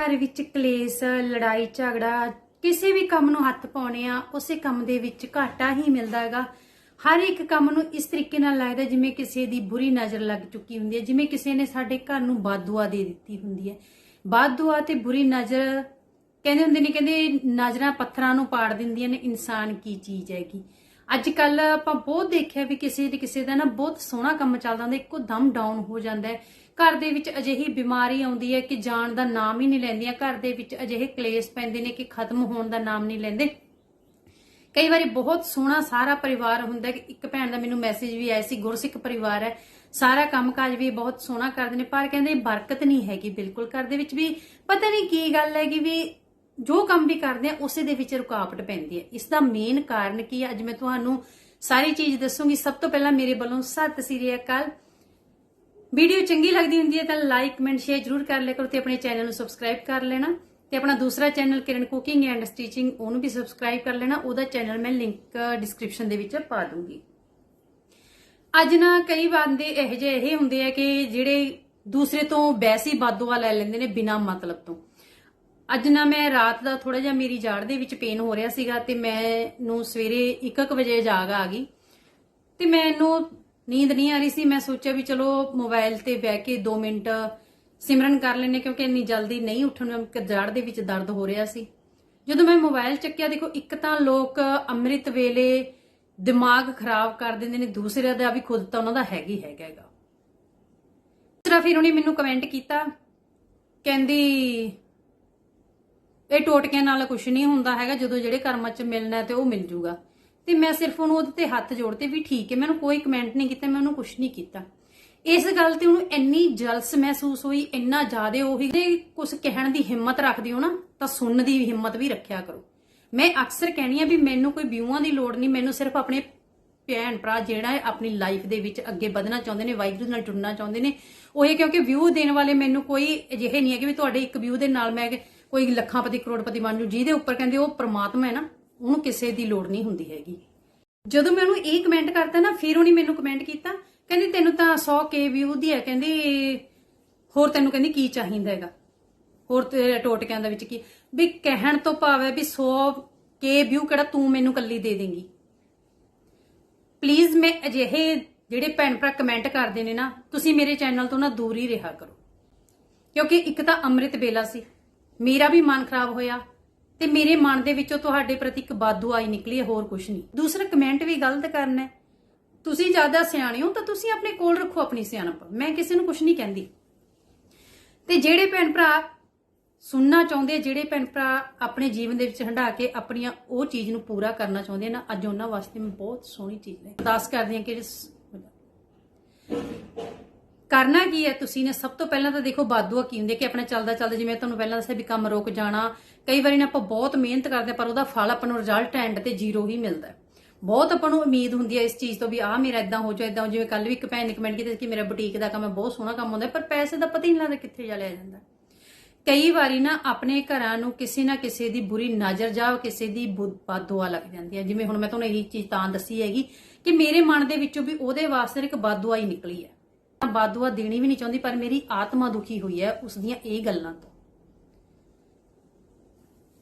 ਘਰ ਵਿੱਚ ਕਲੇਸ਼, ਲੜਾਈ, ਝਗੜਾ, ਕਿਸੇ ਵੀ ਕੰਮ ਨੂੰ ਹੱਥ ਪਾਉਣੇ ਆ, ਉਸੇ ਕੰਮ ਦੇ ਵਿੱਚ ਘਾਟਾ ਹੀ ਮਿਲਦਾ ਹੈਗਾ। ਹਰ ਇੱਕ ਕੰਮ ਨੂੰ ਇਸ ਤਰੀਕੇ ਨਾਲ ਲੱਗਦਾ ਜਿਵੇਂ ਕਿਸੇ ਦੀ ਬੁਰੀ ਨਜ਼ਰ ਲੱਗ ਚੁੱਕੀ ਹੁੰਦੀ ਹੈ, ਜਿਵੇਂ ਕਿਸੇ ਨੇ ਸਾਡੇ ਘਰ ਨੂੰ ਬਾਦੂਆ ਦੇ ਦਿੱਤੀ ਹੁੰਦੀ ਹੈ। ਬਾਦੂਆ ਤੇ ਬੁਰੀ ਨਜ਼ਰ ਕਹਿੰਦੇ ਹੁੰਦੇ ਨੇ, ਕਹਿੰਦੇ ਨਜ਼ਰਾਂ ਪੱਥਰਾਂ ਨੂੰ ਪਾੜ ਦਿੰਦੀਆਂ ਨੇ, ਇਨਸਾਨ ਕੀ ਚੀਜ਼ ਹੈਗੀ। ਅੱਜ ਕੱਲ ਆਪਾਂ ਬਹੁਤ ਦੇਖਿਆ ਵੀ ਕਿਸੇ ਦੇ ਕਿਸੇ ਦਾ ਨਾ ਬਹੁਤ ਸੋਹਣਾ ਕੰਮ ਚੱਲਦਾ ਹੁੰਦਾ, ਇੱਕੋ ਦਮ ਡਾਊਨ ਹੋ ਜਾਂਦਾ ਹੈ। ਘਰ ਦੇ ਵਿੱਚ ਅਜਿਹੀ ਬਿਮਾਰੀ ਆਉਂਦੀ ਹੈ ਕਿ ਜਾਣ ਦਾ ਨਾਮ ਹੀ ਨਹੀਂ ਲੈਂਦੀਆਂ, ਘਰ ਦੇ ਵਿੱਚ ਅਜਿਹੇ ਕਲੇਸ਼ ਪੈਂਦੇ ਨੇ ਕਿ ਖਤਮ ਹੋਣ ਦਾ ਨਾਮ ਨਹੀਂ ਲੈਂਦੇ। ਕਈ ਵਾਰੀ ਬਹੁਤ ਸੋਹਣਾ ਸਾਰਾ ਪਰਿਵਾਰ ਹੁੰਦਾ ਇੱਕ ਭੈਣ ਦਾ ਮੈਨੂੰ ਮੈਸੇਜ ਵੀ ਆਇਆ ਸੀ, ਗੁਰਸਿੱਖ ਪਰਿਵਾਰ ਹੈ, ਸਾਰਾ ਕੰਮਕਾਜ ਵੀ ਬਹੁਤ ਸੋਹਣਾ ਕਰਦੇ ਨੇ, ਪਰ ਕਹਿੰਦੇ ਬਰਕਤ ਨਹੀਂ ਹੈਗੀ ਬਿਲਕੁਲ। ਘਰ ਦੇ ਵਿੱਚ ਵੀ ਪਤਾ ਨਹੀਂ ਕੀ ਗੱਲ ਹੈਗੀ ਵੀ ਜੋ ਕੰਮ ਵੀ ਕਰਦੇ ਆ, ਉਸੇ ਦੇ ਵਿੱਚ ਰੁਕਾਵਟ ਪੈਂਦੀ ਹੈ। ਇਸ ਦਾ ਮੇਨ ਕਾਰਨ ਕੀ ਹੈ? ਅੱਜ ਮੈਂ ਤੁਹਾਨੂੰ ਸਾਰੀ ਚੀਜ਼ ਦੱਸੂਗੀ। ਸਭ ਤੋਂ ਪਹਿਲਾਂ ਮੇਰੇ ਵੱਲੋਂ ਸਤਿ ਸ੍ਰੀ ਅਕਾਲ। ਵੀਡੀਓ ਚੰਗੀ ਲੱਗਦੀ ਹੁੰਦੀ ਹੈ ਤਾਂ ਲਾਈਕ ਕਮੈਂਟ ਸ਼ੇਅਰ ਜਰੂਰ ਕਰ ਲਿਆ ਕਰੋ ਤੇ ਆਪਣੇ ਚੈਨਲ ਨੂੰ ਸਬਸਕ੍ਰਾਈਬ ਕਰ ਲੈਣਾ। ਤੇ ਆਪਣਾ ਦੂਸਰਾ channel Kiran cooking and stitching ਉਹਨੂੰ ਵੀ ਸਬਸਕ੍ਰਾਈਬ ਕਰ ਲੈਣਾ। ਉਹਦਾ ਚੈਨਲ ਮੈਂ ਲਿੰਕ ਡਿਸਕ੍ਰਿਪਸ਼ਨ ਦੇ ਵਿੱਚ ਪਾ ਦੂੰਗੀ। ਅੱਜ ਨਾ ਕਈ ਬੰਦੇ ਇਹੋ ਜਿਹੇ, ਇਹ ਹੁੰਦੇ ਆ ਕਿ ਜਿਹੜੇ ਦੂਸਰੇ ਤੋਂ ਵੈਸੀ ਬਾਦੂਆ ਲੈ ਲੈਂਦੇ ਨੇ ਬਿਨਾਂ ਮਤਲਬ ਤੋਂ। ਅੱਜ ਨਾ ਮੈਂ ਰਾਤ ਦਾ ਥੋੜਾ ਜਿਹਾ ਮੇਰੀ ਜਾੜ ਦੇ ਵਿੱਚ ਪੇਨ ਹੋ ਰਿਹਾ ਸੀਗਾ ਤੇ ਮੈਨੂੰ ਸਵੇਰੇ 1:00 ਵਜੇ ਜਾਗ ਆ ਗਈ। ਤੇ ਮੈਨੂੰ ਨੀਂਦ ਨਹੀਂ ਆ ਰਹੀ ਸੀ। ਮੈਂ ਸੋਚਿਆ ਵੀ ਚਲੋ ਮੋਬਾਈਲ ਤੇ ਬਹਿ ਕੇ 2 ਮਿੰਟ ਸਿਮਰਨ ਕਰ ਲੈਨੇ ਕਿਉਂਕਿ ਇੰਨੀ ਜਲਦੀ ਨਹੀਂ ਉੱਠਣ ਜਾੜ ਦੇ ਵਿੱਚ ਦਰਦ ਹੋ ਰਿਹਾ ਸੀ। ਜਦੋਂ ਮੈਂ ਮੋਬਾਈਲ ਚੱਕਿਆ, ਦੇਖੋ, ਇੱਕ ਤਾਂ ਲੋਕ ਅੰਮ੍ਰਿਤ ਵੇਲੇ ਦਿਮਾਗ ਖਰਾਬ ਕਰ ਦਿੰਦੇ ਨੇ, ਦੂਸਰਿਆਂ ਦਾ ਵੀ ਖੁਦ ਤਾਂ ਉਹਨਾਂ ਦਾ ਹੈਗੀ ਹੈਗਾ ਹੈਗਾ। ਦੂਸਰਾ ਫਿਰ ਉਹਨੇ ਮੈਨੂੰ ਕਮੈਂਟ ਕੀਤਾ, ਕਹਿੰਦੀ ਇਹ ਟੋਟਕਿਆਂ ਨਾਲ ਕੁਝ ਨਹੀਂ ਹੁੰਦਾ ਹੈਗਾ, ਜਦੋਂ ਜਿਹੜੇ ਕਰਮਾਂ 'ਚ ਮਿਲਣਾ ਤੇ ਉਹ ਮਿਲ ਜੂਗਾ। ਤੇ ਮੈਂ ਸਿਰਫ ਉਹਨੂੰ ਉਹਦੇ ਤੇ ਹੱਥ ਜੋੜਤੇ ਵੀ ਠੀਕ ਹੈ, ਮੈਨੂੰ ਕੋਈ ਕਮੈਂਟ ਨਹੀਂ ਕੀਤਾ, ਮੈਂ ਉਹਨੂੰ ਕੁਝ ਨਹੀਂ ਕੀਤਾ। ਇਸ ਗੱਲ ਤੇ ਉਹਨੂੰ ਇੰਨੀ ਜਲਸ ਮਹਿਸੂਸ ਹੋਈ, ਇੰਨਾ ਜ਼ਿਆਦਾ ਉਹੀ ਜੇ ਕੁਝ ਕਹਿਣ ਦੀ ਹਿੰਮਤ ਰੱਖਦੀ ਹੋ ਨਾ, ਤਾਂ ਸੁਣਨ ਦੀ ਹਿੰਮਤ ਵੀ ਰੱਖਿਆ ਕਰੋ। ਮੈਂ ਅਕਸਰ ਕਹਿਣੀ ਆ ਵੀ ਮੈਨੂੰ ਕੋਈ ਵਿਊਆਂ ਦੀ ਲੋੜ ਨਹੀਂ, ਮੈਨੂੰ ਸਿਰਫ ਆਪਣੇ ਭੈਣ ਭਰਾ ਜਿਹੜਾ ਹੈ ਆਪਣੀ ਲਾਈਫ ਦੇ ਵਿੱਚ ਅੱਗੇ ਵਧਣਾ ਚਾਹੁੰਦੇ ਨੇ, ਵਾਹਿਗੁਰੂ ਨਾਲ ਜੁੜਨਾ ਚਾਹੁੰਦੇ ਨੇ। ਉਹ ਇਹ ਕਿਉਂਕਿ ਵਿਊ ਦੇਣ ਵਾਲੇ ਮੈਨੂੰ ਕੋਈ ਅਜਿਹੇ ਨਹੀਂ ਹੈ ਕਿ ਵੀ ਤੁਹਾਡੇ ਇੱਕ ਵਿਊ ਦੇ ਨਾਲ ਮੈਂ ਕੋਈ ਲੱਖਾਂਪਤੀ, ਕਰੋੜਪਤੀ ਬਣ ਜੂ, ਜਿਹਦੇ ਉੱਪਰ ਕਹਿੰਦੇ ਉਹ ਪ੍ਰਮਾਤਮਾ ਹੈ ਨਾ, ਉਹਨੂੰ ਕਿਸੇ ਦੀ ਲੋੜ ਨਹੀਂ ਹੁੰਦੀ ਹੈਗੀ। ਜਦੋਂ ਮੈਂ ਉਹਨੂੰ ਇਹ ਕਮੈਂਟ ਕਰਤਾ ਨਾ, ਫਿਰ ਉਹਨੇ ਮੈਨੂੰ ਕਮੈਂਟ ਕੀਤਾ, ਕਹਿੰਦੀ ਤੈਨੂੰ ਤਾਂ 100 ਕੇ ਵਿਊ ਦੀ ਹੈ, ਕਹਿੰਦੀ ਹੋਰ ਤੈਨੂੰ ਕਹਿੰਦੀ ਕੀ ਚਾਹੀਦਾ ਹੈਗਾ? ਹੋਰ ਤੇ ਟੋਟਕਿਆਂ ਦੇ ਵਿੱਚ ਕੀ? ਵੀ ਕਹਿਣ ਤੋਂ ਭਾਵ ਹੈ ਵੀ 100 ਕੇ ਵਿਊ ਕਿਹੜਾ ਤੂੰ ਮੈਨੂੰ ਕੱਲੀ ਦੇ ਦੇਂਗੀ। ਪਲੀਜ਼ ਮੈਂ ਅਜਿਹੇ ਜਿਹੜੇ ਭੈਣ ਭਰਾ ਕਮੈਂਟ ਕਰਦੇ ਨੇ ਨਾ, ਤੁਸੀਂ ਮੇਰੇ ਚੈਨਲ ਤੋਂ ਨਾ ਦੂਰ ਹੀ ਰਿਹਾ ਕਰੋ। ਕਿਉਂਕਿ ਇੱਕ ਤਾਂ ਅੰਮ੍ਰਿਤ ਬੇਲਾ ਸੀ। ਮੇਰਾ ਵੀ ਮਨ ਖਰਾਬ ਹੋਇਆ ਤੇ ਮੇਰੇ ਮਨ ਦੇ ਵਿੱਚੋਂ ਤੁਹਾਡੇ ਪ੍ਰਤੀ ਇੱਕ ਬਾਦੂ ਆਈ ਨਿਕਲੀ ਹੈ, ਹੋਰ ਕੁਝ ਨਹੀਂ। ਦੂਸਰਾ ਕਮੈਂਟ ਵੀ ਗਲਤ ਕਰਨਾ ਤੁਸੀਂ ਜ਼ਿਆਦਾ ਸਿਆਣੇ ਹੋ ਤਾਂ ਤੁਸੀਂ ਆਪਣੇ ਕੋਲ ਰੱਖੋ ਆਪਣੀ ਸਿਆਣਪ। ਮੈਂ ਕਿਸੇ ਨੂੰ ਕੁਝ ਨਹੀਂ ਕਹਿੰਦੀ। ਤੇ ਜਿਹੜੇ ਭੈਣ ਭਰਾ ਸੁਣਨਾ ਚਾਹੁੰਦੇ ਜਿਹੜੇ ਭੈਣ ਭਰਾ ਆਪਣੇ ਜੀਵਨ ਦੇ ਵਿੱਚ ਹੰਢਾ ਕੇ ਆਪਣੀਆਂ ਉਹ ਚੀਜ਼ ਨੂੰ ਪੂਰਾ ਕਰਨਾ ਚਾਹੁੰਦੇ ਨਾ, ਅੱਜ ਉਹਨਾਂ ਵਾਸਤੇ ਮੈਂ ਬਹੁਤ ਸੋਹਣੀ ਚੀਜ਼ ਨੇ ਅਰਦਾਸ ਕਰਦੀ ਹਾਂ ਕਿ ਕਰਨਾ ਕੀ ਹੈ? ਤੁਸੀਂ ਨੇ ਸਭ ਤੋਂ ਪਹਿਲਾਂ ਤਾਂ ਦੇਖੋ ਬਾਦੂਆ ਕੀ ਹੁੰਦੀ ਕਿ ਆਪਣਾ ਚੱਲਦਾ ਚੱਲਦਾ ਜਿਵੇਂ ਤੁਹਾਨੂੰ ਪਹਿਲਾਂ ਦੱਸਿਆ ਵੀ ਕੰਮ ਰੁਕ ਜਾਣਾ ਕਈ ਵਾਰੀ ਨਾ ਆਪਾਂ ਬਹੁਤ ਮਿਹਨਤ ਕਰਦੇ ਹਾਂ, ਪਰ ਉਹਦਾ ਫਲ ਆਪਾਂ ਨੂੰ ਰਿਜ਼ਲਟ ਐਂਡ ਤੇ ਜ਼ੀਰੋ ਹੀ ਮਿਲਦਾ ਬਹੁਤ ਆਪਾਂ ਨੂੰ ਉਮੀਦ ਹੁੰਦੀ ਹੈ ਇਸ ਚੀਜ਼ ਤੋਂ ਵੀ ਆਹ ਮੇਰਾ ਇਦਾਂ ਹੋ ਜਾਏ ਇਦਾਂ ਜਿਵੇਂ ਕੱਲ ਵੀ ਇੱਕ ਭੈਣ ਨੇ ਕਮੈਂਟ ਕੀਤਾ ਕਿ ਮੇਰਾ ਬੁਟੀਕ ਦਾ ਕੰਮ ਹੈ ਬਹੁਤ ਸੋਹਣਾ ਕੰਮ ਹੁੰਦਾ ਪਰ ਪੈਸੇ ਦਾ ਪਤਾ ਹੀ ਨਹੀਂ ਲੱਗਦਾ ਕਿੱਥੇ ਜਾ ਲਿਆ ਜਾਂਦਾ। ਕਈ ਵਾਰੀ ਨਾ ਆਪਣੇ ਘਰਾਂ ਨੂੰ ਕਿਸੇ ਨਾ ਕਿਸੇ ਦੀ ਬੁਰੀ ਨਜ਼ਰ ਜਾਂ ਕਿਸੇ ਦੀ ਬਾਦੂਆ ਲੱਗ ਜਾਂਦੀ ਹੈ। ਜਿਵੇਂ ਹੁਣ ਮੈਂ ਤੁਹਾਨੂੰ ਇਹ ਚੀਜ਼ ਤਾਂ ਦੱਸੀ ਹੈਗੀ ਕਿ ਮੇਰੇ ਮਨ ਦੇ ਵਿੱਚੋਂ ਵੀ ਉਹਦੇ ਵਾਸਤੇ ਇੱਕ ਬਾਦੂਆ ਹੀ ਨਿਕਲੀ ਹੈ। ਬਾਦੂਆ ਦੇਣੀ ਵੀ ਨਹੀਂ ਚਾਹੁੰਦੀ, ਪਰ ਮੇਰੀ ਆਤਮਾ ਦੁਖੀ ਹੋਈ ਹੈ ਉਸ ਦੀਆਂ ਇਹ ਗੱਲਾਂ ਤੋਂ।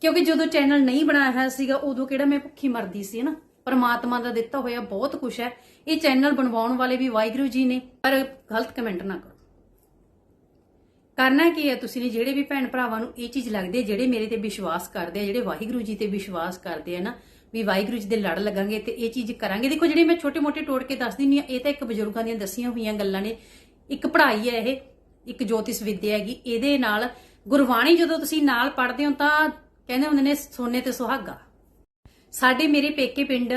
ਕਿਉਂਕਿ ਜਦੋਂ ਚੈਨਲ ਨਹੀਂ ਬਣਾਇਆ ਹੋਇਆ ਸੀਗਾ, ਉਦੋਂ ਕਿਹੜਾ ਮੈਂ ਭੁੱਖੀ ਮਰਦੀ ਸੀ ਨਾ ਪਰਮਾਤਮਾ ਦਾ ਦਿੱਤਾ ਹੋਇਆ ਬਹੁਤ ਕੁਝ ਹੈ। ਇਹ ਚੈਨਲ ਬਣਵਾਉਣ ਵਾਲੇ ਵੀ ਵਾਹਿਗੁਰੂ ਜੀ ਨੇ, ਪਰ ਗਲਤ ਕਮੈਂਟ ਨਾ ਕਰੋ। ਕਰਨਾ ਕੀ ਹੈ ਤੁਸੀਂ ਨੇ, ਜਿਹੜੇ ਵੀ ਭੈਣ ਭਰਾਵਾਂ ਨੂੰ ਇਹ ਚੀਜ਼ ਲੱਗਦੀ ਹੈ, ਜਿਹੜੇ ਮੇਰੇ ਤੇ ਵਿਸ਼ਵਾਸ ਕਰਦੇ ਆ, ਜਿਹੜੇ ਵਾਹਿਗੁਰੂ ਜੀ ਤੇ ਵਿਸ਼ਵਾਸ ਕਰਦੇ ਆ ਨਾ ਵੀ ਵਾਹਿਗੁਰੂ ਜੀ ਦੇ ਲੜ ਲੱਗਾਂਗੇ ਤੇ ਇਹ ਚੀਜ਼ ਕਰਾਂਗੇ। ਦੇਖੋ, ਜਿਹੜੇ ਮੈਂ ਛੋਟੇ ਮੋਟੇ ਟੋੜ ਕੇ ਦੱਸ ਦਿੰਨੀ ਆ ਇਹ ਤਾਂ ਇੱਕ ਬਜ਼ੁਰਗਾਂ ਦੀਆਂ ਦੱਸੀਆਂ ਹੋਈਆਂ ਗੱਲਾਂ ਨੇ। ਇੱਕ ਪੜ੍ਹਾਈ ਹੈ ਇਹ, ਇੱਕ ਜੋਤਿਸ਼ ਵਿਦਿਆ ਹੈਗੀ। ਇਹਦੇ ਨਾਲ ਗੁਰਬਾਣੀ ਜਦੋਂ ਤੁਸੀਂ ਨਾਲ ਪੜ੍ਹਦੇ ਹੋ ਤਾਂ ਕਹਿੰਦੇ ਹੁੰਦੇ ਨੇ, ਸੋਨੇ ਤੇ ਸੁਹਾਗਾ। ਸਾਡੇ ਮੇਰੇ ਪੇਕੇ ਪਿੰਡ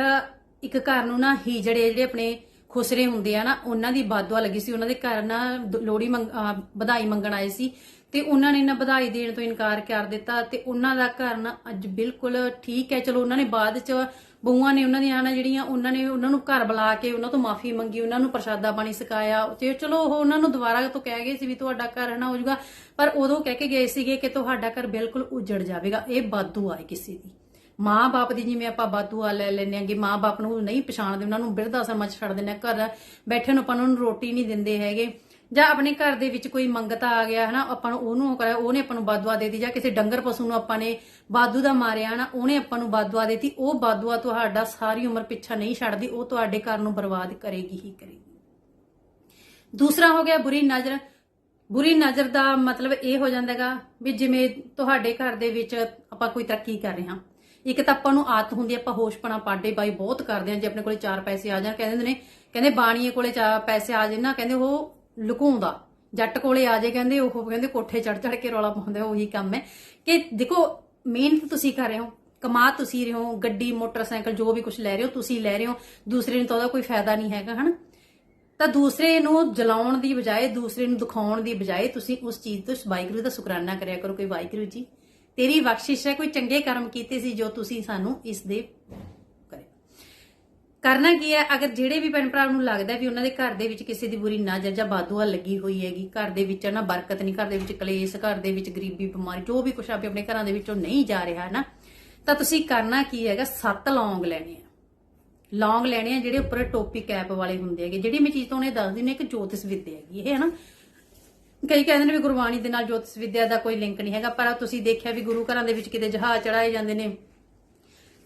ਇੱਕ ਘਰ ਨੂੰ ਨਾ ਹੀ ਜਿਹੜੇ ਜਿਹੜੇ ਆਪਣੇ ਖੁਸਰੇ ਹੁੰਦੇ ਆ ਨਾ, ਉਹਨਾਂ ਦੀ ਬਾਦਵਾ ਲੱਗੀ ਸੀ। ਉਹਨਾਂ ਦੇ ਘਰ ਨਾ ਦ- ਲੋਹੜੀ ਮੰਗ- ਵਧਾਈ ਮੰਗਣ ਆਏ ਸੀ। ਤੇ ਉਹਨਾਂ ਨੇ ਨਾ ਵਧਾਈ ਦੇਣ ਤੋਂ ਇਨਕਾਰ ਕਰ ਦਿੱਤਾ ਤੇ ਉਹਨਾਂ ਦਾ ਘਰ ਨਾ ਅੱਜ ਬਿਲਕੁਲ ਠੀਕ ਹੈ। ਚਲੋ ਉਹਨਾਂ ਨੇ ਬਾਅਦ ਚ ਬਹੂਆਂ ਨੇ ਉਹਨਾਂ ਦੀਆਂ ਨਾ ਜਿਹੜੀਆਂ ਉਹਨਾਂ ਨੇ ਉਹਨਾਂ ਨੂੰ ਘਰ ਬੁਲਾ ਕੇ ਉਹਨਾਂ ਤੋਂ ਮਾਫੀ ਮੰਗੀ, ਉਹਨਾਂ ਨੂੰ ਪ੍ਰਸ਼ਾਦਾ ਪਾਣੀ ਸਿਕਾਇਆ ਤੇ ਚਲੋ ਉਹ ਉਹਨਾਂ ਨੂੰ ਦੁਬਾਰਾ ਤੋਂ ਕਹਿ ਗਏ ਸੀ ਵੀ ਤੁਹਾਡਾ ਘਰ ਨਾ ਹੋ ਜਾਊਗਾ, ਪਰ ਉਦੋਂ ਕਹਿ ਕੇ ਗਏ ਸੀਗੇ ਕਿ ਤੁਹਾਡਾ ਘਰ ਬਿਲਕੁਲ ਉਜੜ ਜਾਵੇਗਾ। ਇਹ ਬਾਦੂ ਆਏ ਕਿਸੇ ਦੀ। ਮਾਂ-ਬਾਪ ਦੀ ਜਿਵੇਂ ਆਪਾਂ ਬਾਦੂਆ ਲੈ ਲੈਂਦੇ ਆਂਗੇ ਮਾਂ-ਬਾਪ ਨੂੰ ਨਹੀਂ ਪਛਾਣਦੇ, ਉਹਨਾਂ ਨੂੰ ਬਿਰਧ ਆਸ਼ਰਮਾਂ 'ਚ ਛੱਡ ਦਿੰਦੇ ਆ ਘਰ ਬੈਠੇ ਨੂੰ ਆਪਾਂ ਉਹਨਾਂ ਨੂੰ ਰੋਟੀ ਨਹੀਂ ਦਿੰਦੇ ਹੈਗੇ। ਜਾਂ ਆਪਣੇ ਘਰ ਦੇ ਵਿੱਚ ਕੋਈ ਮੰਗਤਾ ਆ ਗਿਆ, ਹਨਾ, ਆਪਾਂ ਨੂੰ ਉਹਨੂੰ ਕਰਿਆ ਉਹਨੇ ਆਪਾਂ ਨੂੰ ਬਾਦੂਆ ਦੇ ਜਾਂ ਕਿਸੇ ਡੰਗਰ ਪਸ਼ੂ ਨੂੰ ਆਪਾਂ ਨੇ ਬਾਦੂ ਦਾ ਮਾਰਿਆ, ਹਨਾ, ਉਹਨੇ ਆਪਾਂ ਨੂੰ ਬਾਦੂਆ ਦਿੱਤੀ, ਉਹ ਬਾਦੂਆ ਤੁਹਾਡਾ ਸਾਰੀ ਉਮਰ ਪਿੱਛਾ ਨਹੀਂ ਛੱਡਦੀ, ਉਹ ਤੁਹਾਡੇ ਘਰ ਨੂੰ ਬਰਬਾਦ ਕਰੇਗੀ ਹੀ ਕਰੇਗੀ। ਦੂਸਰਾ ਹੋ ਗਿਆ ਬੁਰੀ ਨਜ਼ਰ। ਬੁਰੀ ਨਜ਼ਰ ਦਾ ਮਤਲਬ ਇਹ ਹੋ ਜਾਂਦਾ ਜਾਂਦਾਗਾ ਵੀ ਜਿਵੇਂ ਤੁਹਾਡੇ ਘਰ ਦੇ ਵਿੱਚ ਆਪਾਂ ਕੋਈ ਤਰੱਕੀ ਕਰ ਰਹੇ ਹਾਂ। ਇੱਕ ਤਾਂ ਆਪਾਂ ਨੂੰ ਆਦਤ ਹੁੰਦੀ ਆਪਾਂ ਹੋਸ਼ਪਣਾ ਪਾਡੇ ਬਾਈ ਬਹੁਤ ਕਰਦੇ ਹਾਂ, ਜੇ ਆਪਣੇ ਕੋਲੇ ਚਾਰ ਪੈਸੇ ਆ ਜਾਣ, ਕਹਿੰਦੇ ਨੇ, ਕਹਿੰਦੇ ਬਾਣੀਏ ਕੋਲੇ ਚਾਰ ਪੈਸੇ ਆ ਜਾਣ ਨਾ, ਕਹਿੰਦੇ ਉਹ ਲੁਕਾਉਂਦਾ। ਜੱਟ ਕੋਲੇ ਆ ਜੇ ਕਹਿੰਦੇ, ਉਹ ਕਹਿੰਦੇ ਕੋਠੇ ਚੜ ਚੜ ਕੇ ਰੌਲਾ ਪਾਉਂਦੇ, ਉਹੀ ਕੰਮ ਹੈ। ਕਿ ਦੇਖੋ, ਮਿਹਨਤ ਤੁਸੀਂ ਕਰ ਰਹੇ ਹੋ, ਕਮਾ ਤੁਸੀਂ ਰਹੇ ਹੋ, ਗੱਡੀ, ਮੋਟਰਸਾਈਕਲ, ਜੋ ਵੀ ਕੁਝ ਲੈ ਰਹੇ ਹੋ, ਤੁਸੀਂ ਲੈ ਰਹੇ ਹੋ, ਦੂਸਰੇ ਨੂੰ ਤਾਂ ਉਹਦਾ ਕੋਈ ਫਾਇਦਾ ਨਹੀਂ ਹੈਗਾ, ਹਨਾ? ਤਾਂ ਦੂਸਰੇ ਨੂੰ ਜਲਾਉਣ ਦੀ ਬਜਾਏ, ਦੂਸਰੇ ਨੂੰ ਦਿਖਾਉਣ ਦੀ ਬਜਾਏ ਤੁਸੀਂ ਉਸ ਚੀਜ਼ ਤੋਂ ਵਾਹਿਗੁਰੂ ਦਾ ਸ਼ੁਕਰਾਨਾ ਕਰਿਆ ਕਰੋ, ਕੋਈ ਵਾਹਿਗੁਰੂ ਜੀ, ਤੇਰੀ ਬਖਸ਼ਿਸ਼ ਹੈ, ਕੋਈ ਚੰਗੇ ਕਰਮ ਕੀਤੇ ਸੀ ਜੋ ਤੁਸੀਂ ਸਾਨੂੰ ਇਸ ਦੇ ਕਰਨਾ ਕੀ ਹੈ? ਅਗਰ ਜਿਹੜੇ ਵੀ ਭੈਣ ਭਰਾ ਨੂੰ ਲੱਗਦਾ ਵੀ ਉਹਨਾਂ ਦੇ ਘਰ ਦੇ ਵਿੱਚ ਕਿਸੇ ਦੀ ਬੁਰੀ ਨਜ਼ਰ ਜਾਂ ਬਾਦੂਆ ਲੱਗੀ ਹੋਈ ਹੈਗੀ, ਘਰ ਦੇ ਵਿੱਚ ਨਾ ਬਰਕਤ ਨਹੀਂ, ਘਰ ਦੇ ਵਿੱਚ ਕਲੇਸ਼, ਘਰ ਦੇ ਵਿੱਚ ਗਰੀਬੀ, ਬਿਮਾਰੀ, ਜੋ ਵੀ ਕੁਛ ਆਪੇ ਆਪਣੇ ਘਰਾਂ ਦੇ ਵਿੱਚੋਂ ਨਹੀਂ ਜਾ ਰਿਹਾ ਹੈ ਨਾ ਤਾਂ ਤੁਸੀਂ ਕਰਨਾ ਕੀ ਹੈਗਾ? ਸੱਤ ਲੌਂਗ ਲੈਣੇ ਆ। ਲੌਂਗ ਲੈਣੇ ਆ ਜਿਹੜੇ ਉੱਪਰ ਟੋਪੀ ਕੈਪ ਵਾਲੇ ਹੁੰਦੇ ਹੈਗੇ। ਜਿਹੜੀ ਮੈਂ ਚੀਜ਼ ਤੁਹਾਨੂੰ ਇਹ ਦੱਸਦੀ ਨੇ ਕਿ ਜੋਤਿਸ਼ ਵਿੱਦਿਆ ਹੈਗੀ ਇਹ ਹੈ ਨਾ ਕਈ ਕਹਿੰਦੇ ਨੇ ਵੀ ਗੁਰਬਾਣੀ ਦੇ ਨਾਲ ਜੋਤਿਸ਼ ਵਿੱਦਿਆ ਦਾ ਕੋਈ ਲਿੰਕ ਨਹੀਂ ਹੈਗਾ, ਪਰ ਤੁਸੀਂ ਦੇਖਿਆ ਵੀ ਗੁਰੂ ਘਰਾਂ ਦੇ ਵਿੱਚ ਕਿਤੇ ਜਹਾਜ਼ ਚੜਾਏ ਜਾਂਦੇ ਨੇ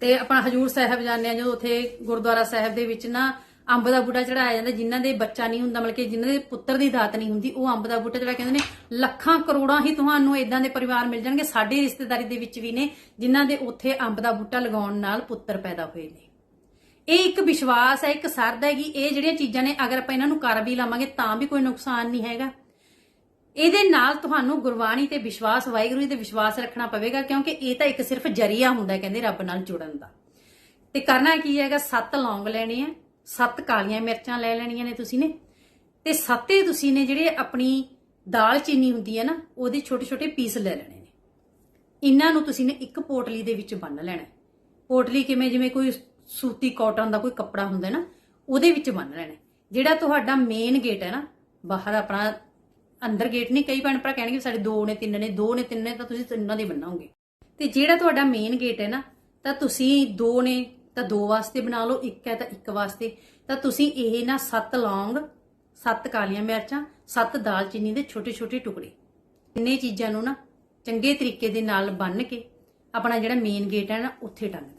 ਤੇ ਆਪਣਾ ਹਜੂਰ ਸਾਹਿਬ ਜਾਂਦੇ ਆ ਜਦੋਂ ਉੱਥੇ ਗੁਰਦੁਆਰਾ ਸਾਹਿਬ ਦੇ ਵਿੱਚ ਨਾ ਅੰਬ ਦਾ ਬੂਟਾ ਚੜਾਇਆ ਜਾਂਦਾ, ਜਿਨ੍ਹਾਂ ਦੇ ਬੱਚਾ ਨਹੀਂ ਹੁੰਦਾ, ਮਤਲਬ ਕਿ ਜਿਨ੍ਹਾਂ ਦੇ ਪੁੱਤਰ ਦੀ ਦਾਤ ਨਹੀਂ ਹੁੰਦੀ, ਉਹ ਅੰਬ ਦਾ ਬੂਟਾ ਚੜਾ ਕਹਿੰਦੇ ਨੇ, ਲੱਖਾਂ ਕਰੋੜਾਂ ਹੀ ਤੁਹਾਨੂੰ ਇਦਾਂ ਦੇ ਪਰਿਵਾਰ ਮਿਲ ਜਾਣਗੇ, ਸਾਡੀ ਰਿਸ਼ਤੇਦਾਰੀ ਦੇ ਵਿੱਚ ਵੀ ਨੇ, ਜਿਨ੍ਹਾਂ ਦੇ ਉੱਥੇ ਅੰਬ ਦਾ ਬੂਟਾ ਲਗਾਉਣ ਨਾਲ ਪੁੱਤਰ ਪੈਦਾ ਹੋਏ ਨੇ। ਇਹ ਇੱਕ ਵਿਸ਼ਵਾਸ ਹੈ, ਇੱਕ ਸਰਦ ਹੈ ਕਿ ਇਹ ਜਿਹੜੀਆਂ ਚੀਜ਼ਾਂ ਨੇ, ਅਗਰ ਆਪਾਂ ਇਹਨਾਂ ਨੂੰ ਕਰ ਵੀ ਲਾਵਾਂਗੇ, ਤਾਂ ਵੀ ਕੋਈ ਨੁਕਸਾਨ ਨਹੀਂ ਹੈਗਾ। ਇਹਦੇ ਨਾਲ ਤੁਹਾਨੂੰ ਗੁਰਬਾਣੀ ਤੇ ਵਿਸ਼ਵਾਸ, ਵਾਹਿਗੁਰੂ ਜੀ ਤੇ ਵਿਸ਼ਵਾਸ ਰੱਖਣਾ ਪਵੇਗਾ, ਕਿਉਂਕਿ ਇਹ ਤਾਂ ਇੱਕ ਸਿਰਫ ਜਰੀਆ ਹੁੰਦਾ ਕਹਿੰਦੇ ਰੱਬ ਨਾਲ ਜੁੜਨ ਦਾ। ਤੇ ਕਰਨਾ ਕੀ ਹੈਗਾ? ਸੱਤ ਲੌਂਗ ਲੈਣੇ ਹੈ ਸੱਤ ਕਾਲੀਆਂ ਮਿਰਚਾਂ ਲੈ ਲੈਣੀਆਂ ਨੇ ਤੁਸੀਂ ਨੇ। ਤੇ ਸੱਤੇ ਤੁਸੀਂ ਨੇ ਜਿਹੜੇ ਆਪਣੀ ਦਾਲ ਚੀਨੀ ਹੁੰਦੀ ਹੈ ਨਾ, ਉਹਦੇ ਛੋਟੇ ਛੋਟੇ ਪੀਸ ਲੈ ਲੈਣੇ ਨੇ। ਇਹਨਾਂ ਨੂੰ ਤੁਸੀਂ ਨੇ ਇੱਕ ਪੋਟਲੀ ਦੇ ਵਿੱਚ ਬੰਨ ਲੈਣਾ ਪੋਟਲੀ ਕਿਵੇਂ, ਜਿਵੇਂ ਕੋਈ ਸੂਤੀ ਕਾਟਨ ਦਾ ਕੋਈ ਕੱਪੜਾ ਹੁੰਦਾ ਨਾ, ਉਹਦੇ ਵਿੱਚ ਬੰਨ ਲੈਣਾ ਜਿਹੜਾ ਤੁਹਾਡਾ ਮੇਨ ਗੇਟ ਹੈ ਨਾ, ਬਾਹਰ ਆਪਣਾ ਅੰਦਰ ਗੇਟ ਨਹੀਂ, ਕਈ ਭੈਣ ਭਰਾ ਕਹਿਣਗੇ ਸਾਡੇ ਦੋ ਨੇ, ਤਿੰਨ ਨੇ, ਦੋ ਨੇ, ਤਿੰਨ ਨੇ, ਤਾਂ ਤੁਸੀਂ ਤਿੰਨਾਂ ਦੇ ਬਣਾਓਗੇ ਤੇ ਜਿਹੜਾ ਤੁਹਾਡਾ ਮੇਨ ਗੇਟ ਹੈ ਨਾ, ਤਾਂ ਤੁਸੀਂ ਦੋ ਨੇ, ਤਾਂ ਦੋ ਵਾਸਤੇ ਬਣਾ ਲਓ, ਇੱਕ ਹੈ ਤਾਂ ਇੱਕ ਵਾਸਤੇ। ਤਾਂ ਤੁਸੀਂ ਇਹ ਨਾ ਸੱਤ ਲੌਂਗ, ਸੱਤ ਕਾਲੀਆਂ ਮਿਰਚਾਂ, ਸੱਤ ਦਾਲਚੀਨੀ ਦੇ ਛੋਟੇ ਛੋਟੇ ਟੁਕੜੇ। ਇੰਨੇ ਚੀਜ਼ਾਂ ਨੂੰ ਨਾ ਚੰਗੇ ਤਰੀਕੇ ਦੇ ਨਾਲ ਬੰਨ ਕੇ ਆਪਣਾ ਜਿਹੜਾ ਮੇਨ ਗੇਟ ਹੈ ਨਾ, ਉੱਥੇ ਟੰਗ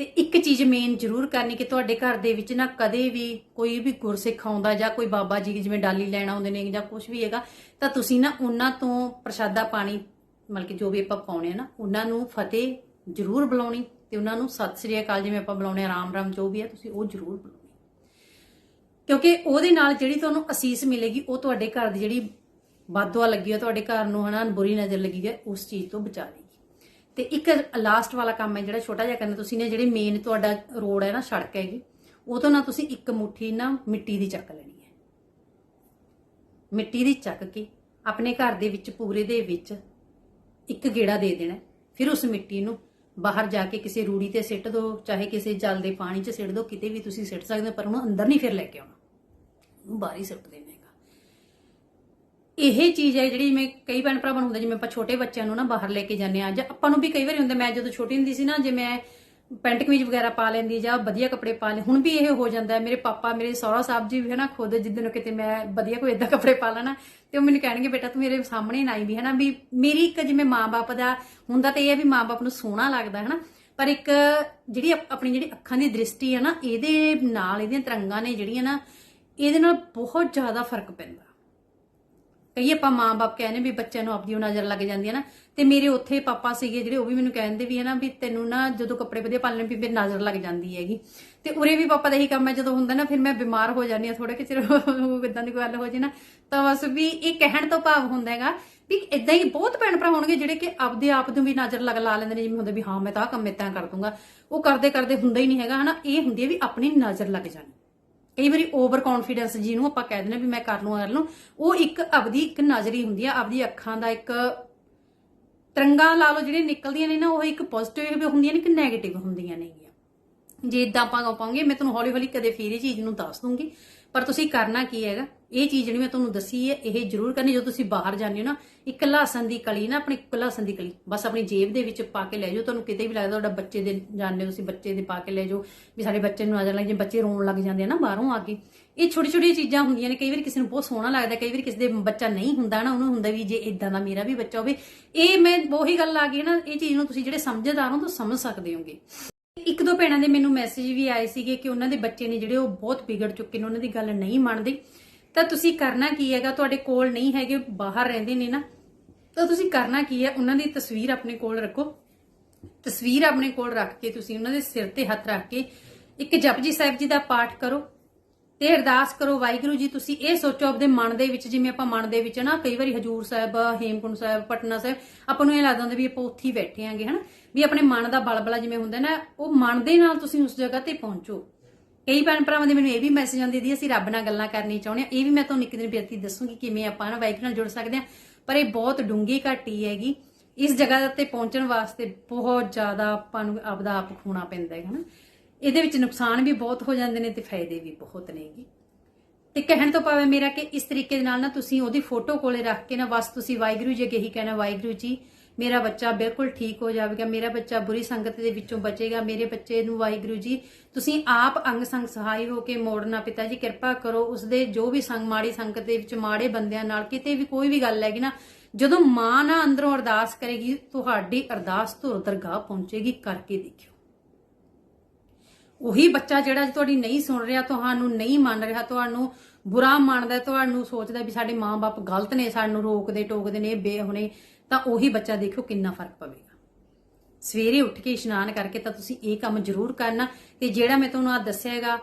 ਤੇ ਇੱਕ ਚੀਜ਼ ਮੇਨ ਜ਼ਰੂਰ ਕਰਨੀ ਕਿ ਤੁਹਾਡੇ ਘਰ ਦੇ ਵਿੱਚ ਨਾ ਕਦੇ ਵੀ ਕੋਈ ਵੀ ਗੁਰਸਿੱਖ ਆਉਂਦਾ ਜਾਂ ਕੋਈ ਬਾਬਾ ਜੀ ਜਿਵੇਂ ਡਾਲੀ ਲੈਣ ਆਉਂਦੇ ਨੇ ਜਾਂ ਕੁਝ ਵੀ ਹੈਗਾ, ਤਾਂ ਤੁਸੀਂ ਨਾ ਉਹਨਾਂ ਤੋਂ ਪ੍ਰਸ਼ਾਦਾ ਪਾਣੀ, ਮਤਲਬ ਕਿ ਜੋ ਵੀ ਆਪਾਂ ਪਾਉਣੇ ਆ ਨਾ, ਉਹਨਾਂ ਨੂੰ ਫਤਿਹ ਜ਼ਰੂਰ ਬੁਲਾਉਣੀ ਤੇ ਉਹਨਾਂ ਨੂੰ ਸਤਿ ਸ੍ਰੀ ਅਕਾਲ ਜਿਵੇਂ ਆਪਾਂ ਬੁਲਾਉਣੇ ਆ, ਰਾਮ ਰਾਮ ਜੋ ਵੀ ਆ, ਤੁਸੀਂ ਉਹ ਜ਼ਰੂਰ ਬੁਲਾਉਣੀ। ਕਿਉਂਕਿ ਉਹਦੇ ਨਾਲ ਜਿਹੜੀ ਤੁਹਾਨੂੰ ਅਸੀਸ ਮਿਲੇਗੀ, ਉਹ ਤੁਹਾਡੇ ਘਰ ਦੀ ਜਿਹੜੀ ਬਾਦਵਾ ਲੱਗੀ ਹੈ ਤੁਹਾਡੇ ਘਰ ਨੂੰ ਹਨਾ ਬੁਰੀ ਨਜ਼ਰ ਲੱਗੀ ਹੈ ਉਸ ਚੀਜ਼ ਤੋਂ ਬਚਾਵੇਗੀ ਤੇ ਇੱਕ ਲਾਸਟ ਵਾਲਾ ਕੰਮ ਹੈ ਜਿਹੜਾ ਛੋਟਾ ਜਿਹਾ ਕਰਨਾ ਤੁਸੀਂ ਨੇ, ਜਿਹੜੀ ਮੇਨ ਤੁਹਾਡਾ ਰੋਡ ਹੈ ਨਾ, ਸੜਕ ਹੈਗੀ, ਉਹ ਤੋਂ ਨਾ ਤੁਸੀਂ ਇੱਕ ਮੁਠੀ ਨਾ ਮਿੱਟੀ ਦੀ ਚੱਕ ਲੈਣੀ ਹੈ। ਮਿੱਟੀ ਦੀ ਚੱਕ ਕੇ ਆਪਣੇ ਘਰ ਦੇ ਵਿੱਚ, ਪੂਰੇ ਦੇ ਵਿੱਚ ਇੱਕ ਗੇੜਾ ਦੇ ਦੇਣਾ ਫਿਰ ਉਸ ਮਿੱਟੀ ਨੂੰ ਬਾਹਰ ਜਾ ਕੇ ਕਿਸੇ ਰੂੜੀ ਤੇ ਸਿੱਟ ਦਿਓ ਚਾਹੇ ਕਿਸੇ ਜਲ ਦੇ ਪਾਣੀ 'ਚ ਸਿੱਟ ਦਿਓ ਕਿਤੇ ਵੀ ਤੁਸੀਂ ਸਿੱਟ ਸਕਦੇ ਹੋ, ਪਰ ਉਹਨੂੰ ਅੰਦਰ ਨਹੀਂ ਫਿਰ ਲੈ ਕੇ ਆਉਣਾ। ਉਹਨੂੰ ਬਾਹਰ ਹੀ ਸੁੱਟ ਦੇਣਾ ਇਹ ਚੀਜ਼ ਹੈ ਜਿਹੜੀ ਮੈਂ ਕਈ ਭੈਣ ਭਰਾਵਾਂ ਨੂੰ ਹੁੰਦਾ, ਜਿਵੇਂ ਆਪਾਂ ਛੋਟੇ ਬੱਚਿਆਂ ਨੂੰ ਨਾ ਬਾਹਰ ਲੈ ਕੇ ਜਾਂਦੇ ਆ ਜਾਂ ਆਪਾਂ ਨੂੰ ਵੀ ਕਈ ਵਾਰੀ ਹੁੰਦਾ, ਮੈਂ ਜਦੋਂ ਛੋਟੀ ਹੁੰਦੀ ਸੀ ਨਾ, ਜੇ ਮੈਂ ਪੈਂਟ ਕਮੀਜ਼ ਵਗੈਰਾ ਪਾ ਲੈਂਦੀ ਜਾਂ ਵਧੀਆ ਕੱਪੜੇ ਪਾ ਲੈ, ਹੁਣ ਵੀ ਇਹ ਹੋ ਜਾਂਦਾ ਮੇਰੇ ਪਾਪਾ, ਮੇਰੇ ਸਹੁਰਾ ਸਾਹਿਬ ਜੀ ਵੀ ਹੈ ਨਾ, ਖੁਦ ਜਿੱਦਨ ਕਿਤੇ ਮੈਂ ਵਧੀਆ ਕੋਈ ਇਦਾਂ ਕੱਪੜੇ ਪਾ ਲੈਣਾ ਤੇ ਉਹ ਮੈਨੂੰ ਕਹਿਣਗੇ, ਬੇਟਾ, ਤੂੰ ਮੇਰੇ ਸਾਹਮਣੇ ਨਾ ਆਈ ਵੀ ਹਨਾ ਵੀ ਮੇਰੀ ਇੱਕ ਜਿਵੇਂ ਮਾਂ-ਬਾਪ ਦਾ ਹੁੰਦਾ ਤੇ ਇਹ ਹੈ ਵੀ ਮਾਂ-ਬਾਪ ਨੂੰ ਸੋਹਣਾ ਲੱਗਦਾ, ਹੈ ਨਾ? ਪਰ ਇੱਕ ਜਿਹੜੀ ਆਪਣੀ ਜਿਹੜੀ ਅੱਖਾਂ ਦੀ ਦ੍ਰਿਸ਼ਟੀ ਹੈ ਨਾ, ਇਹਦੇ ਨਾਲ, ਇਹਦੀਆਂ ਤਰੰਗਾਂ ਨੇ ਜਿਹੜੀਆਂ ਨਾ, ਇਹਦੇ ਨਾਲ ਬਹੁਤ ਜ਼ਿਆਦਾ ਫ਼ਰਕ ਪੈਂਦਾ। ਕਈ ਆਪਾਂ ਮਾਂ-ਬਾਪ ਕਹਿੰਦੇ ਵੀ ਬੱਚਿਆਂ ਨੂੰ ਆਪਦੀ ਉਹ ਨਜ਼ਰ ਲੱਗ ਜਾਂਦੀ ਹੈ ਨਾ। ਤੇ ਮੇਰੇ ਉੱਥੇ ਪਾਪਾ ਸੀਗੇ ਜਿਹੜੇ, ਉਹ ਵੀ ਮੈਨੂੰ ਕਹਿੰਦੇ ਵੀ ਹੈ ਨਾ ਵੀ ਤੈਨੂੰ ਨਾ ਜਦੋਂ ਕੱਪੜੇ ਵਧੀਆ ਪਾ ਲੈਣ ਵੀ ਮੇਰੀ ਨਜ਼ਰ ਲੱਗ ਜਾਂਦੀ ਹੈਗੀ। ਤੇ ਉਰੇ ਵੀ ਪਾਪਾ ਦਾ ਇਹੀ ਕੰਮ ਹੈ, ਜਦੋਂ ਹੁੰਦਾ ਨਾ ਫਿਰ ਮੈਂ ਬਿਮਾਰ ਹੋ ਜਾਂਦੀ ਆ ਥੋੜਾ ਕਿ ਚਿਰ ਇਦਾਂ ਦੀ ਕੋਈ ਗੱਲ ਹੋ ਜੇ ਨਾ, ਤਾਂ ਬਸ ਵੀ ਇਹ ਕਹਿਣ ਤੋਂ ਭਾਵ ਹੁੰਦਾ ਹੈਗਾ ਵੀ ਇਦਾਂ ਹੀ ਬਹੁਤ ਭੈਣ ਭਰਾ ਹੋਣਗੇ ਜਿਹੜੇ ਕਿ ਆਪਦੇ ਆਪ ਨੂੰ ਵੀ ਨਜ਼ਰ ਲਗ, ਲਾ ਲੈਂਦੇ ਨੇ, ਜਿਵੇਂ ਹੁੰਦਾ ਵੀ ਹਾਂ ਮੈਂ ਤਾਂ ਆਹ ਕੰਮ ਇਦਾਂ ਕਰ ਦੂੰਗਾ। ਉਹ ਕਰਦੇ ਕਰਦੇ ਹੁੰਦਾ ਹੀ ਨਹੀਂ ਹੈਗਾ, ਹਨਾ। ਇਹ ਹੁੰਦੀ ਹੈ ਵੀ ਆਪਣੀ ਨਜ਼ਰ ਲੱਗ ਜਾਣੀ। ਕਈ ਵਾਰੀ ਓਵਰ ਕੌਨਫੀਡੈਂਸ ਜਿਹਨੂੰ ਆਪਾਂ ਕਹਿ ਦਿੰਦੇ ਹਾਂ ਵੀ ਮੈਂ ਕਰ ਲੂੰ ਕਰ ਲੂੰ ਉਹ ਇੱਕ ਆਪਦੀ ਇੱਕ ਨਜ਼ਰੀ ਹੁੰਦੀ ਆ, ਆਪਦੀ ਅੱਖਾਂ ਦਾ ਇੱਕ ਤਰੰਗਾਂ ਲਾ ਲਓ ਜਿਹੜੀਆਂ ਨਿਕਲਦੀਆਂ ਨੇ ਨਾ, ਉਹ ਇੱਕ ਪੋਜ਼ਿਟਿਵ ਹੁੰਦੀਆਂ ਨੇ ਕਿ ਨੈਗੇਟਿਵ ਹੁੰਦੀਆਂ ਨੇਗੀਆਂ ਜੇ ਇਦਾਂ ਆਪਾਂ ਕਹਾਂਗੇ, ਮੈਂ ਤੁਹਾਨੂੰ ਹੌਲੀ ਹੌਲੀ ਕਦੇ ਫੇਰ ਇਹ ਚੀਜ਼ ਨੂੰ ਦੱਸ ਦੂੰਗੀ ਪਰ ਤੁਸੀਂ ਕਰਨਾ ਕੀ ਹੈਗਾ? ਇਹ ਚੀਜ਼ ਜਿਹੜੀ ਮੈਂ ਤੁਹਾਨੂੰ ਦੱਸੀ ਹੈ, ਇਹ ਜ਼ਰੂਰ ਕਰਨੀ। ਜਦੋਂ ਤੁਸੀਂ ਬਾਹਰ ਜਾਂਦੇ ਹੋ ਨਾ, ਇੱਕ ਲਹਸਨ ਦੀ ਕਲੀ ਨਾ, ਆਪਣੀ ਇੱਕ ਦੀ ਕਲੀ, ਬਸ ਆਪਣੀ ਜੇਬ ਦੇ ਵਿੱਚ ਪਾ ਕੇ ਲੈ ਜਾਓ। ਤੁਹਾਨੂੰ ਕਿਤੇ ਵੀ ਲੱਗਦਾ ਤੁਹਾਡਾ ਬੱਚੇ ਦੇ ਜਾਂਦੇ ਤੁਸੀਂ ਬੱਚੇ ਦੇ ਪਾ ਕੇ ਲੈ ਜਾਓ, ਵੀ ਸਾਡੇ ਬੱਚੇ ਨੂੰ ਨਜ਼ਰ ਲੱਗ ਜੇ ਬੱਚੇ ਰੋਣ ਲੱਗ ਜਾਂਦੇ ਆ ਨਾ ਬਾਹਰੋਂ ਆ ਕੇ। ਇਹ ਛੋਟੀ ਛੋਟੀ ਚੀਜ਼ਾਂ ਹੁੰਦੀਆਂ ਨੇ, ਕਈ ਵਾਰੀ ਕਿਸੇ ਨੂੰ ਬਹੁਤ ਸੋਹਣਾ ਲੱਗਦਾ, ਕਈ ਵਾਰੀ ਕਿਸੇ ਦੇ ਬੱਚਾ ਨਹੀਂ ਹੁੰਦਾ ਨਾ, ਉਹਨੂੰ ਹੁੰਦਾ ਵੀ ਜੇ ਇਦਾਂ ਦਾ ਮੇਰਾ ਵੀ ਬੱਚਾ ਹੋਵੇ। ਇਹ ਮੈਂ ਉਹੀ ਗੱਲ ਆ ਗਈ ਨਾ, ਇਹ ਚੀਜ਼ ਨੂੰ ਤੁਸੀਂ ਜਿਹੜੇ ਸਮਝਦਾਰ ਹੋ ਤਾਂ ਸਮਝ ਸਕਦੇ ਹੋਗੇ। ਇੱਕ ਦੋ ਭੈਣਾਂ ਦੇ ਮੈਨੂੰ ਮੈਸੇਜ ਵੀ ਆਏ ਸੀਗੇ ਕਿ ਉਹਨਾਂ ਦੇ ਬੱਚੇ ਨੇ ਜਿਹੜੇ ਉਹ ਬਹੁਤ ਵਿਗੜ ਚੁੱਕੇ ਨੇ, ਉਹਨਾਂ ਦੀ ਗੱਲ ਨਹੀਂ ਮੰਨਦੇ। ਤਾਂ ਤੁਸੀਂ ਕਰਨਾ ਕੀ ਹੈਗਾ? ਤੁਹਾਡੇ ਕੋਲ ਨਹੀਂ ਹੈਗੇ, ਬਾਹਰ ਰਹਿੰਦੇ ਨੇ ਨਾ। ਤਾਂ ਤੁਸੀਂ ਕਰਨਾ ਕੀ ਹੈ? ਉਹਨਾਂ ਦੀ ਤਸਵੀਰ ਆਪਣੇ ਕੋਲ ਰੱਖੋ। ਤਸਵੀਰ ਆਪਣੇ ਕੋਲ ਰੱਖ ਕੇ ਤੁਸੀਂ ਉਹਨਾਂ ਦੇ ਸਿਰ ਤੇ ਹੱਥ ਰੱਖ ਕੇ ਇੱਕ ਜਪਜੀ ਸਾਹਿਬ ਜੀ ਦਾ ਪਾਠ ਕਰੋ ਤੇ ਅਰਦਾਸ ਕਰੋ, ਵਾਹਿਗੁਰੂ ਜੀ, ਤੁਸੀਂ ਇਹ ਸੋਚੋ ਆਪਦੇ ਮਨ ਦੇ ਵਿੱਚ, ਜਿਵੇਂ ਆਪਾਂ ਮਨ ਦੇ ਵਿੱਚ ਨਾ ਕਈ ਵਾਰੀ ਹਜੂਰ ਸਾਹਿਬ ਹੇਮਕੁੰਟ ਸਾਹਿਬ, ਪਟਨਾ ਸਾਹਿਬ, ਆਪਾਂ ਨੂੰ ਇਹ ਲੱਗਦਾ ਹੁੰਦਾ ਵੀ ਆਪਾਂ ਉੱਥੇ ਹੀ ਬੈਠੇ ਆਂਗੇ ਹਨਾ, ਵੀ ਆਪਣੇ ਮਨ ਦਾ ਬਲਬਲਾ ਜਿਵੇਂ ਹੁੰਦਾ ਨਾ, ਉਹ ਮਨ ਦੇ ਨਾਲ ਤੁਸੀਂ ਉਸ ਜਗ੍ਹਾ ਤੇ ਪਹੁੰਚੋ। ਕਈ ਭੈਣ ਭਰਾਵਾਂ ਦੇ ਮੈਨੂੰ ਇਹ ਵੀ ਮੈਸੇਜ ਆਉਂਦੇ ਦੀ ਅਸੀਂ ਰੱਬ ਨਾਲ ਗੱਲਾਂ ਕਰਨੀ ਚਾਹੁੰਦੇ ਆ। ਇਹ ਵੀ ਮੈਂ ਤੁਹਾਨੂੰ ਇੱਕ ਦਿਨ ਬੇਨਤੀ ਦੱਸੂਗੀ ਕਿਵੇਂ ਆਪਾਂ ਨਾ ਵਾਹਿਗੁਰੂ ਨਾਲ ਜੁੜ ਸਕਦੇ ਆ। ਪਰ ਇਹ ਬਹੁਤ ਡੂੰਗੀ ਘਾਟੀ ਹੈਗੀ। ਇਸ ਜਗ੍ਹਾ ਤੇ ਪਹੁੰਚਣ ਵਾਸਤੇ ਬਹੁਤ ਜ਼ਿਆਦਾ ਆਪਾਂ ਨੂੰ ਆਪਦਾ ਆਪ ਖੋਣਾ ਪੈਂਦਾ ਹੈ ਹਨਾ ਇਹਦੇ ਵਿੱਚ ਨੁਕਸਾਨ ਵੀ ਬਹੁਤ ਹੋ ਜਾਂਦੇ ਨੇ ਤੇ ਫਾਇਦੇ ਵੀ ਬਹੁਤ ਨੇਗੇ ਤੇ ਕਹਿਣ ਤੋਂ ਭਾਵੇਂ ਮੇਰਾ ਕਿ ਇਸ ਤਰੀਕੇ ਦੇ ਨਾਲ ਨਾ ਤੁਸੀਂ ਉਹਦੀ ਫੋਟੋ ਕੋਲੇ ਰੱਖ ਕੇ ਨਾ ਬਸ ਤੁਸੀਂ ਵਾਹਿਗੁਰੂ ਜੀ ਅੱਗੇ ਹੀ ਕਹਿਣਾ, ਵਾਹਿਗੁਰੂ ਜੀ ਮੇਰਾ ਬੱਚਾ ਬਿਲਕੁਲ ਠੀਕ ਹੋ ਜਾਵੇਗਾ, ਮੇਰਾ ਬੱਚਾ ਬੁਰੀ ਸੰਗਤ ਦੇ ਵਿੱਚੋਂ ਬਚੇਗਾ, ਮੇਰੇ ਬੱਚੇ ਨੂੰ ਵਾਹਿਗੁਰੂ ਜੀ, ਤੁਸੀਂ ਆਪ ਅੰਗ ਸੰਗ ਸਹਾਈ ਹੋ ਕੇ ਮੋੜਨਾ ਪਿਤਾ ਜੀ, ਕਿਰਪਾ ਕਰੋ ਉਸਦੇ ਜੋ ਵੀ ਸੰਗ, ਮਾੜੀ ਸੰਗਤ ਦੇ ਵਿੱਚ ਮਾੜੇ ਬੰਦਿਆਂ ਨਾਲ ਕਿਤੇ ਵੀ ਕੋਈ ਵੀ ਗੱਲ ਹੈਗੀ ਨਾ, ਜਦੋਂ ਮਾਂ ਨਾ ਅੰਦਰੋਂ ਅਰਦਾਸ ਕਰੇਗੀ, ਤੁਹਾਡੀ ਅਰਦਾਸ ਧੁਰ ਦਰਗਾਹ ਪਹੁੰਚੇਗੀ ਕਰਕੇ ਦੇਖਿਓ। ਉਹੀ ਬੱਚਾ ਜਿਹੜਾ ਅੱਜ ਤੁਹਾਡੀ ਨਹੀਂ ਸੁਣ ਰਿਹਾ, ਤੁਹਾਨੂੰ ਨਹੀਂ ਮੰਨ ਰਿਹਾ, ਤੁਹਾਨੂੰ ਬੁਰਾ ਮੰਨਦਾ, ਤੁਹਾਨੂੰ ਸੋਚਦਾ ਵੀ ਸਾਡੇ ਮਾਪੇ ਗਲਤ ਨੇ, ਸਾਨੂੰ ਰੋਕਦੇ ਟੋਕਦੇ ਨੇ ਬੇਹੁਣੇ ਤਾਂ ਉਹੀ ਬੱਚਾ ਦੇਖੋ ਕਿੰਨਾ ਫ਼ਰਕ ਪਵੇਗਾ। ਸਵੇਰੇ ਉੱਠ ਕੇ ਇਸ਼ਨਾਨ ਕਰਕੇ ਤਾਂ ਤੁਸੀਂ ਇਹ ਕੰਮ ਜ਼ਰੂਰ ਕਰਨਾ, ਤੇ ਜਿਹੜਾ ਮੈਂ ਤੁਹਾਨੂੰ ਆ ਦੱਸਿਆਗਾ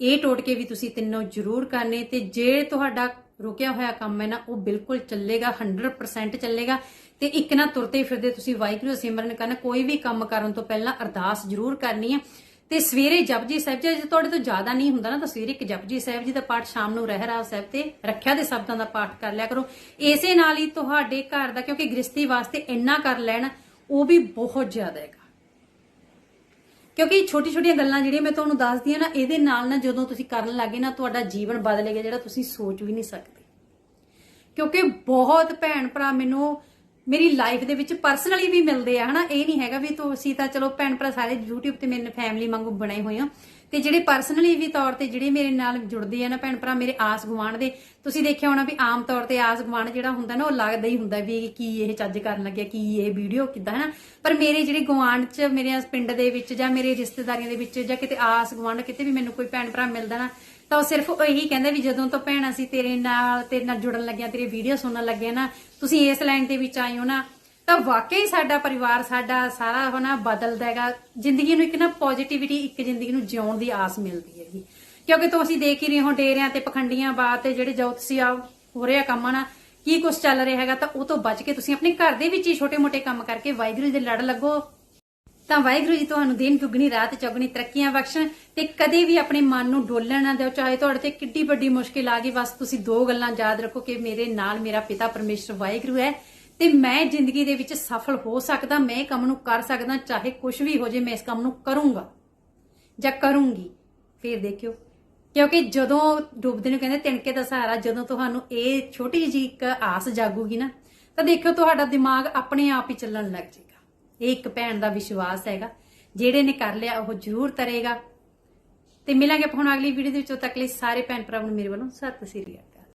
ਇਹ ਟੋਟਕੇ ਵੀ ਤੁਸੀਂ ਤਿੰਨੋਂ ਜ਼ਰੂਰ ਕਰਨੇ, ਤੇ ਜੇ ਤੁਹਾਡਾ ਰੁਕਿਆ ਹੋਇਆ ਕੰਮ ਹੈ ਨਾ, ਉਹ ਬਿਲਕੁਲ ਚੱਲੇਗਾ 100% ਚੱਲੇਗਾ, ਤੇ ਇੱਕ ਨਾ ਤੁਰਤੇ ਫਿਰਦੇ ਤੁਸੀਂ ਵਾਹਿਗੁਰੂ ਦਾ ਸਿਮਰਨ ਕਰਨਾ, ਕੋਈ ਵੀ ਕੰਮ ਕਰਨ ਤੋਂ ਪਹਿਲਾਂ ਅਰਦਾਸ ਜ਼ਰੂਰ ਕਰਨੀ ਹੈ ਤੇ ਸਵੇਰੇ ਜਪਜੀ ਸਾਹਿਬ ਜੀ, ਜੇ ਤੁਹਾਡੇ ਤੋਂ ਜ਼ਿਆਦਾ ਨਹੀਂ ਹੁੰਦਾ ਨਾ, ਤਾਂ ਸਵੇਰੇ ਇੱਕ ਜਪਜੀ ਸਾਹਿਬ ਜੀ ਦਾ ਪਾਠ ਸ਼ਾਮ ਨੂੰ ਰਹਿ ਰਹਿਰਾਸ ਸਾਹਿਬ ਤੇ ਰੱਖਿਆ ਦੇ ਸ਼ਬਦਾਂ ਦਾ ਪਾਠ ਕਰ ਲਿਆ ਕਰੋ। ਇਸੇ ਨਾਲ ਹੀ ਤੁਹਾਡੇ ਘਰ ਦਾ, ਕਿਉਂਕਿ ਗ੍ਰਸਤੀ ਵਾਸਤੇ ਇੰਨਾ ਕਰ ਲੈਣ, ਉਹ ਵੀ ਬਹੁਤ ਜ਼ਿਆਦਾ ਹੈਗਾ। ਕਿਉਂਕਿ ਛੋਟੀ ਛੋਟੀਆਂ ਗੱਲਾਂ ਜਿਹੜੀਆਂ ਮੈਂ ਤੁਹਾਨੂੰ ਦੱਸਦੀ ਆ ਨਾ, ਇਹਦੇ ਨਾਲ ਨਾ ਜਦੋਂ ਤੁਸੀਂ ਕਰਨ ਲੱਗੇ ਨਾ, ਤੁਹਾਡਾ ਜੀਵਨ ਬਦਲੇਗਾ ਜਿਹੜਾ ਤੁਸੀਂ ਸੋਚ ਵੀ ਨਹੀਂ ਸਕਦੇ। ਕਿਉਂਕਿ ਬਹੁਤ ਭੈਣ ਭਰਾ ਮੈਨੂੰ ਮੇਰੀ ਲਾਈਫ ਦੇ ਵਿੱਚ ਪਰਸਨਲੀ ਵੀ ਮਿਲਦੇ ਆ, ਹਨਾ? ਇਹ ਨਹੀਂ ਹੈਗਾ ਵੀ ਤੁਸੀਂ ਤਾਂ ਚਲੋ ਭੈਣ ਭਰਾ ਸਾਰੇ YouTube ਤੇ ਮੇਰੇ ਫੈਮਿਲੀ ਵਾਂਗੂ ਬਣੇ ਹੋਏ ਆ। ਤੇ ਜਿਹੜੇ ਪਰਸਨਲੀ ਵੀ ਤੌਰ ਤੇ ਜਿਹੜੇ ਮੇਰੇ ਨਾਲ ਜੁੜਦੇ ਆ ਨਾ ਭੈਣ ਭਰਾ, ਮੇਰੇ ਆਸ ਗੁਆਂਢ ਦੇ, ਤੁਸੀਂ ਦੇਖਿਆ ਹੋਣਾ ਵੀ ਆਮ ਤੌਰ ਤੇ ਆਸ ਗੁਆਂਢ ਜਿਹੜਾ ਹੁੰਦਾ ਨਾ, ਉਹ ਲੱਗਦਾ ਹੀ ਹੁੰਦਾ ਵੀ ਕੀ ਇਹ ਚੱਜ ਕਰਨ ਲੱਗਿਆ, ਕੀ ਇਹ ਵੀਡੀਓ ਕਿੱਦਾਂ ਨਾ ਪਰ ਮੇਰੇ ਜਿਹੜੇ ਗੁਆਂਢ ਚ, ਮੇਰੇ ਪਿੰਡ ਦੇ ਵਿੱਚ ਜਾਂ ਮੇਰੇ ਰਿਸ਼ਤੇਦਾਰੀਆਂ ਦੇ ਵਿੱਚ ਜਾਂ ਕਿਤੇ ਆਸ ਗੁਆਂਢ ਕਿਤੇ ਵੀ ਮੈਨੂੰ ਕੋਈ ਭੈਣ ਭਰਾ ਮਿਲਦਾ ਨਾ ਤਾਂ ਉਹ ਸਿਰਫ ਇਹੀ ਕਹਿੰਦਾ ਵੀ ਜਦੋਂ ਤੋਂ ਭੈਣ ਅਸੀਂ ਤੇਰੇ ਨਾਲ ਤੇਰੇ ਨਾਲ ਜੁੜਨ ਲੱਗਿਆ, ਤੇਰੀ ਵੀਡੀਓ ਸੁਣਨ ਲੱਗੇ ਨਾ, ਤੁਸੀਂ ਇਸ ਲਾਈਨ ਦੇ ਵਿੱਚ ਆਏ ਹੋ ਨਾ, ਤਾਂ ਵਾਕਈ ਸਾਡਾ ਪਰਿਵਾਰ, ਸਾਡਾ ਸਾਰਾ ਹੋਣਾ ਬਦਲਦਾ ਹੈਗਾ। ਜ਼ਿੰਦਗੀ ਨੂੰ ਇੱਕ ਨਾ ਪੋਜ਼ਿਟਿਵਿਟੀ ਇੱਕ ਜ਼ਿੰਦਗੀ ਨੂੰ ਜਿਉਣ ਦੀ ਆਸ ਮਿਲਦੀ ਹੈਗੀ। ਕਿਉਂਕਿ ਤੁਸੀਂ ਦੇਖ ਹੀ ਰਹੇ ਹੋ ਡੇਰਿਆਂ ਤੇ, ਪਖੰਡੀਆਂ ਬਾਤ ਤੇ, ਜਿਹੜੇ ਜੋ ਆ ਹੋ ਰਿਹਾ ਕੰਮ ਨਾ, ਕੀ ਕੁਝ ਚੱਲ ਰਿਹਾ ਹੈਗਾ, ਤਾਂ ਉਹ ਤੋਂ ਬਚ ਕੇ ਤੁਸੀਂ ਆਪਣੇ ਘਰ ਦੇ ਵਿੱਚ ਹੀ ਛੋਟੇ-ਮੋਟੇ ਕੰਮ ਕਰਕੇ ਵਾਹਿਗੁਰੂ ਦੇ ਲੜ ਲੱਗੋ। ਤਾਂ ਵਾਹਿਗੁਰੂ ਜੀ ਤੁਹਾਨੂੰ ਦਿਨ ਦੁੱਗਣੀ, ਰਾਤ ਚੌਗਣੀ ਤਰੱਕੀਆਂ ਬਖਸ਼ਣ ਤੇ ਕਦੇ ਵੀ ਆਪਣੇ ਮਨ ਨੂੰ ਡੋਲਣ ਨਾ ਦਿਓ। ਚਾਹੇ ਤੁਹਾਡੇ ਤੇ ਕਿੱਡੀ ਵੱਡੀ ਮੁਸ਼ਕਿਲ ਆ ਗਈ, ਬਸ ਤੁਸੀਂ ਦੋ ਗੱਲਾਂ ਯਾਦ ਰੱਖੋ ਕਿ ਮੇਰੇ ਨਾਲ ਮੇਰਾ ਪਿਤਾ ਪਰਮੇਸ਼ਰ ਵਾਹਿਗੁਰੂ ਹੈ ਤੇ ਮੈਂ ਜ਼ਿੰਦਗੀ ਦੇ ਵਿੱਚ ਸਫਲ ਹੋ ਸਕਦਾ, ਮੈਂ ਇਹ ਕੰਮ ਨੂੰ ਕਰ ਸਕਦਾ, ਚਾਹੇ ਕੁਝ ਵੀ ਹੋ ਜੇ, ਮੈਂ ਇਸ ਕੰਮ ਨੂੰ ਕਰੂੰਗਾ। ਜਾਂ ਕਰੂੰਗੀ। ਫਿਰ ਦੇਖਿਓ, ਕਿਉਂਕਿ ਜਦੋਂ ਡੁੱਬਦੇ ਨੂੰ ਕਹਿੰਦੇ ਤਿਣਕੇ ਦਾ ਸਹਾਰਾ, ਜਦੋਂ ਤੁਹਾਨੂੰ ਇਹ ਛੋਟੀ ਜਿਹੀ ਇੱਕ ਆਸ ਜਾਗੂਗੀ ਨਾ, ਤਾਂ ਦੇਖਿਓ ਤੁਹਾਡਾ ਦਿਮਾਗ ਆਪਣੇ ਆਪ ਹੀ ਚੱਲਣ ਲੱਗ ਜਾਏਗਾ ਇਹ ਇੱਕ ਭੈਣ ਦਾ ਵਿਸ਼ਵਾਸ ਹੈਗਾ। ਜਿਹੜੇ ਨੇ ਕਰ ਲਿਆ, ਉਹ ਜ਼ਰੂਰ ਤਰੇਗਾ। ਤੇ ਮਿਲਾਂਗੇ ਆਪਾਂ ਹੁਣ ਅਗਲੀ ਵੀਡੀਓ ਦੇ ਵਿੱਚ। ਉਦੋਂ ਤੱਕ ਲਈ ਸਾਰੇ ਭੈਣ ਭਰਾਵਾਂ ਨੂੰ ਮੇਰੇ ਵੱਲੋਂ ਸਤਿ ਸ੍ਰੀ ਅਕਾਲ।